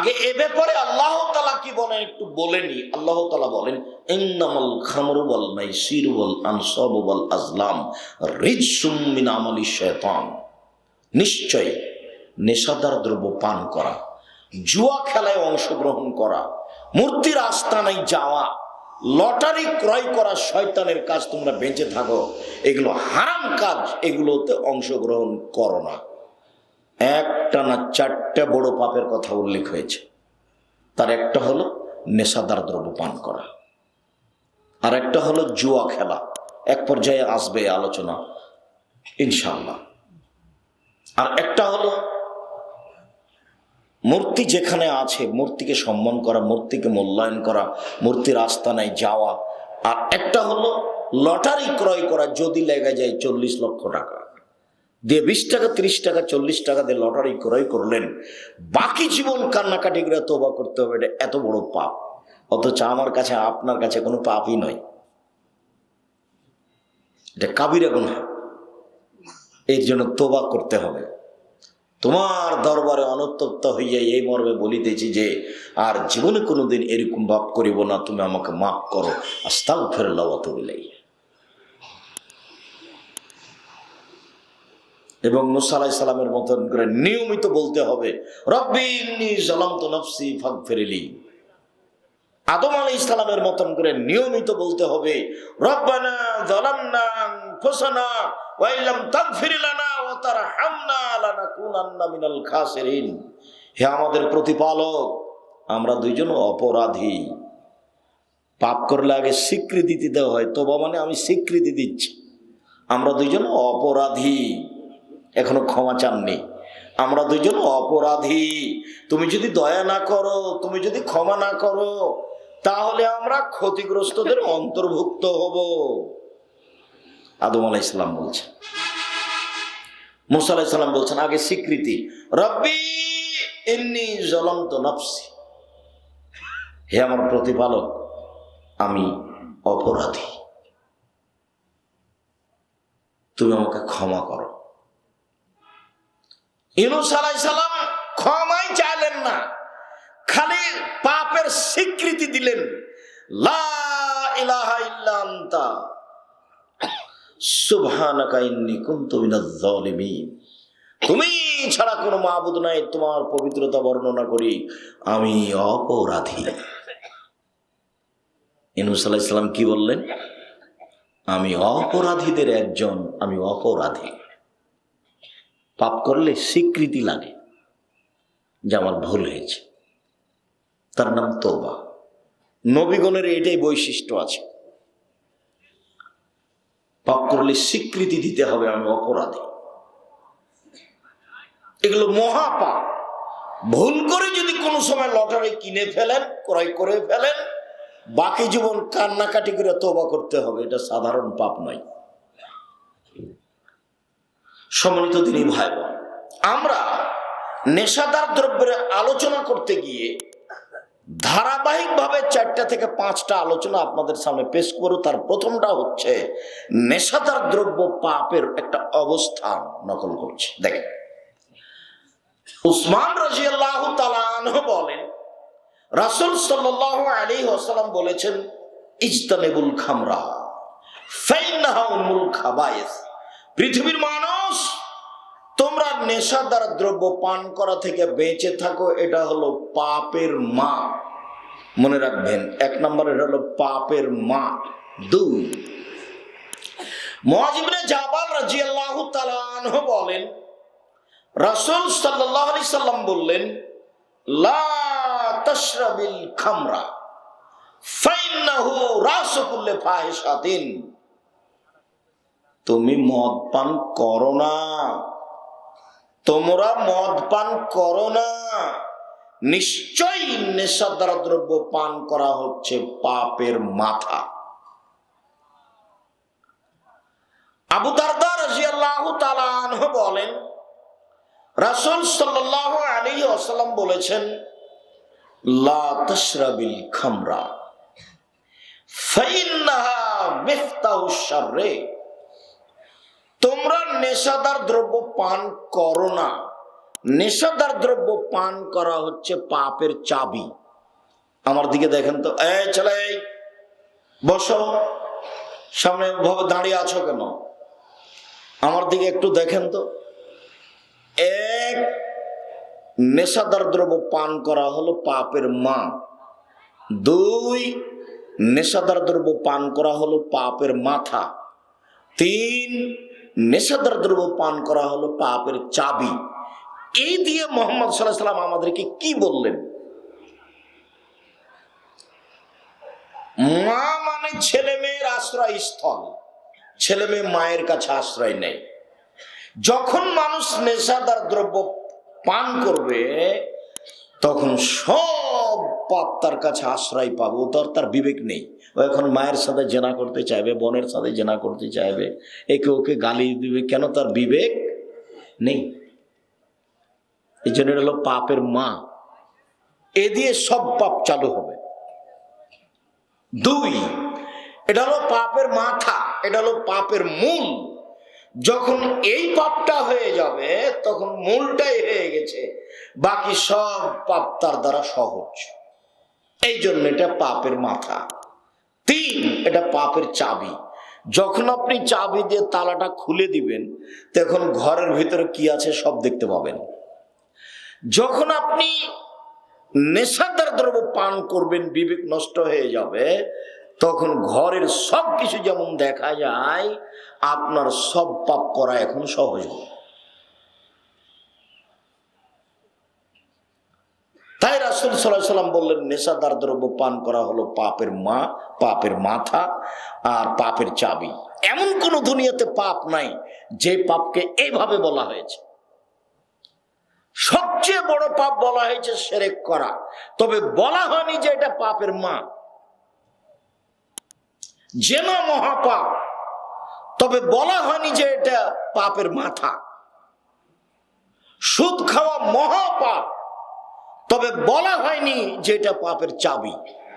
আগে এ ব্যাপারে আল্লাহ তালা কি বলেন একটু বলেনি আল্লাহ তালা বলেন, ইন্নামাল খামরু ওয়াল মাইসির আজলাম রিজসুম মিন আমালি শয়তান নিশ্চয় নেশাদার দ্রব্য পান করা, জুয়া খেলায় অংশগ্রহণ করা, মূর্তির আস্তানায় যাওয়া, লটারি ক্রয় করা শয়তানের কাজ তোমরা বেঁচে থাকো। এগুলো হারাম কাজ, এগুলোতে অংশগ্রহণ করো না। একটা না চারটে বড় পাপের কথা উল্লেখ হয়েছে। তার একটা হলো নেশাদার দ্রব্য পান করা। আর একটা হলো জুয়া খেলা। এক পর্যায়ে আসবে আলোচনা ইনশাল্লাহ আর একটা হলো মূর্তি যেখানে আছে, মূর্তিকে সম্মান করা, মূর্তিকে মূল্যায়ন করা, মূর্তির আস্তানায় যাওয়া। আর একটা হলো লটারি ক্রয় করা, যদি লেগে যায় চল্লিশ লক্ষ টাকা। দিয়ে বিশ টাকা, তিরিশ টাকা, চল্লিশ টাকা দিয়ে লটারি ক্রয় করলেন। বাকি জীবন কান্নাকাটি করে তোবা করতে হবে, এটা এত বড় পাপ। অথচ আমার কাছে, আপনার কাছে কোনো পাপই নয়। এটা কাবিরা গুণা এর জন্য তোবা করতে হবে। তোমার দরবারে অনুতপ্ত হইয়া এই মর্মে বলিতেছি যে, আর জীবনে কোনোদিন এরকম ভাব করিব না, তুমি আমাকে মাফ করো। আস্তাও ফেরে লওয়া এবং মুসা সালামের মতন করে নিয়মিত বলতে হবে নফসি ফেরিলি আদম আলাই ইসলামের মতন করে নিয়মিত বলতে হবে, রব্বানা জালামনা আনফুসানা ওয়া ইল্লাম তাগফির লানা ওয়া তারহামনা লানাকুনান্না মিনাল খাসিরিন। হে আমাদের প্রতিপালক, আমরা দুইজন অপরাধী। পাপ করলে আগে স্বীকৃতি দিতে হয়, তোবা মানে আমি স্বীকৃতি দিচ্ছি। আমরা দুইজন অপরাধী। এখনও ক্ষমা চাননি। আমরা দুইজন অপরাধী। তুমি যদি দয়া না করো, তুমি যদি ক্ষমা না করো, তাহলে আমরা ক্ষতিগ্রস্তদের অন্তর্ভুক্ত হব। আদম আলাহ ইসলাম বলছেন। মুসা আলাহিসাল্লাম বলছেন, আগে স্বীকৃতি। রব্বি এমনি জ্বলন্ত নফসি। হে আমার প্রতিপালক, আমি অপরাধী। তুমি আমাকে ক্ষমা করো। ইনুস আলাইসালাম ক্ষমাই চাইলেন না। খালি পাপের স্বীকৃতি দিলেন। লা ইলাহা ইল্লা আনতা। সুবহানাকা ইন্নী তুমি ছাড়া কোনো মাবুদ নাই, তোমার পবিত্রতা বর্ণনা করি, আমি অপরাধী। ইনুস আলাইসালাম কি বললেন? আমি অপরাধীদের একজন, আমি অপরাধী। পাপ করলে স্বীকৃতি লাগে, যে আমার ভুল হয়েছে। তার নাম তোবা নবীগণের এটাই বৈশিষ্ট্য আছে। পাপ করলে স্বীকৃতি দিতে হবে আমি অপরাধী। এগুলো মহাপাপ। ভুল করে যদি কোনো সময় লটারি কিনে ফেলেন, ক্রয় করে ফেলেন, বাকি জীবন কান্নাকাটি করে তোবা করতে হবে, এটা সাধারণ পাপ নয়। সম্মানিত তিনি ভাই বোন আমরা নেশাদার দ্রব্যের আলোচনা করতে গিয়ে ধারাবাহিকভাবে চারটা থেকে পাঁচটা আলোচনা আপনাদের সামনে পেশ করো তার প্রথমটা হচ্ছে নেশাদার দ্রব্য পাপের একটা অবস্থান নকল করছে। দেখেন, উসমান রাজিয়াল্লাহ তালাহ বলেন, রাসুল সাল্লাহ আলী ওসালাম বলেছেন, ইজতানেবুল খামরা, ফাইন্নাহা উম্মুল খাবায়েস। পৃথিবীর মানুষ, তোমরা নেশাদার দ্রব্য পান করা থেকে বেঁচে থাকো, এটা হলো পাপের মা। মনে রাখবেন, এক নম্বর এটা হলো পাপের মা। দুই মহাজিবনে জাবাল রাজিয়াল্লাহু তাআলা বলেন, রাসূল সাল্লাল্লাহু আলাইহি সাল্লাম বললেন, লা তাশরাবিল খামরা, ফাইন্নাহু রাসু কুল্লি ফাহিশাতিন। তুমি মদ পান করো না। তোমরা মদ পান করো না। নিশ্চয়ই নেশাদার দ্রব্য পান করা হচ্ছে পাপের মাথা। আবু দারদা রাজিয়াল্লাহু তাআলা আনহু বলেন, রাসূল সাল্লাল্লাহু আলী ওয়াসাল্লাম বলেছেন, লা খামরা তোমরা নেশাদার দ্রব্য পান করো না। নেশাদার দ্রব্য পান করা হচ্ছে পাপের চাবি। আমার দিকে দেখেন তো ছেলে এই, বসো। সামনে ভাবে দাঁড়িয়ে আছো কেন? আমার দিকে একটু দেখেন তো। এক নেশাদার দ্রব্য পান করা হলো পাপের মা। দুই নেশাদার দ্রব্য পান করা হলো পাপের মাথা। তিন নেশাদার দ্রব্য পান করা হলো পাপের চাবি। এই দিয়ে মোহাম্মদ সাল্লাহ সাল্লাম আমাদেরকে কি বললেন? মা মানে ছেলে মেয়ের আশ্রয় স্থল ছেলে মেয়ে মায়ের কাছে আশ্রয় নেই যখন মানুষ নেশাদার দ্রব্য পান করবে, তখন সব পাপ তার কাছে আশ্রয় পাবো তার তার বিবেক নেই। ও এখন মায়ের সাথে জেনা করতে চাইবে, বোনের সাথে জেনা করতে চাইবে। একে ওকে গালি দিবে, কেন তার বিবেক নেই? এই জন্য এটা হলো পাপের মা। এ দিয়ে সব পাপ চালু হবে। দুই, এটা হলো পাপের মাথা, এটা হলো পাপের মূল। যখন এই পাপটা হয়ে যাবে, তখন মূলটাই হয়ে গেছে। বাকি সব পাপ তার দ্বারা সহজ। এই জন্য এটা পাপের মাথা। তিন, এটা পাপের চাবি। যখন আপনি চাবি দিয়ে তালাটা খুলে দিবেন, তখন ঘরের ভিতরে কি আছে সব দেখতে পাবেন। যখন আপনি নেশাদার দ্রব্য পান করবেন, বিবেক নষ্ট হয়ে যাবে, তখন ঘরের সব কিছু যেমন দেখা যায়, আপনার সব পাপ করা এখন সহজ। হবে। তাই রাসুল সাল্লাহ সাল্লাম বললেন, নেশাদার দ্রব্য পান করা হলো পাপের মা, পাপের মাথা আর পাপের চাবি। এমন কোন দুনিয়াতে পাপ নাই যে পাপকে এইভাবে বলা হয়েছে। সবচেয়ে বড় পাপ বলা হয়েছে সেরেক করা। তবে বলা হয়নি যে এটা পাপের মা। জেনা মহাপাপ, তবে বলা হয়নি যে এটা পাপের মাথা। সুদ খাওয়া মহাপাপ। তবে বলা হয়নি যে এটা পাপের চাবি।